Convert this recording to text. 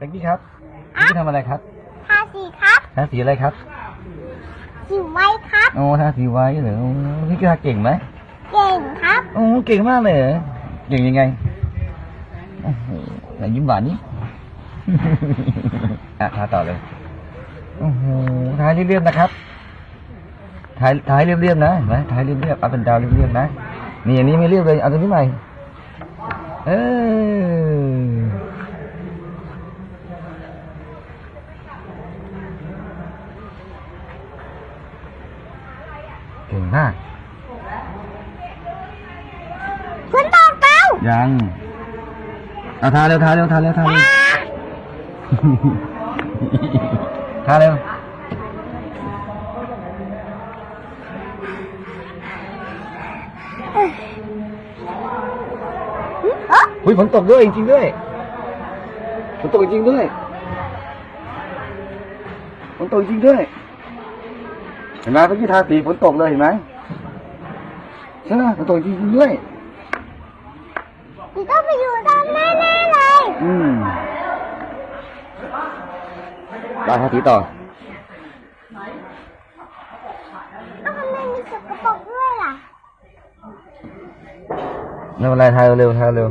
ตะกี้ครับตะกี้ทำอะไรครับทาสีครับทาสีอะไรครับสีไว้ครับโอ้ทาสีไว้เหรอโอ้พี่กีฬาเก่งไหมเก่งครับโอ้เก่งมากเลยเหรอเก่งยังไงโอ้โหไหนยิ้มหวานนี่อะทาต่อเลยโอ้โหทายเรียบๆนะครับทายทายเรียบๆนะเห็นไหมทายเรียบๆเอาเป็นดาวเรียบๆนะนี่อันนี้ไม่เรียบเลยเอาตัวนี้ใหม่เออ เก่งมากฝนตกแล้วยังเอาทาเร็วทาเร็วทาเร็วทาเร็วทาเร็วเอ้ออุ้ยฝนตกด้วยจริงๆด้วยฝนตกจริงด้วยฝนตกจริงด้วย เห็นไหมเมื่อกี้ทาสีฝนตกเลยเห็นไหมใช่ไหมฝนตกจริงๆด้วยพี่ต้องไปอยู่ตามแน่ๆเลย อืมตาทาสีต่อเอ้าทำไมมีสกปรกด้วยล่ะไม่เป็นไรทาเร็วๆทาเร็ว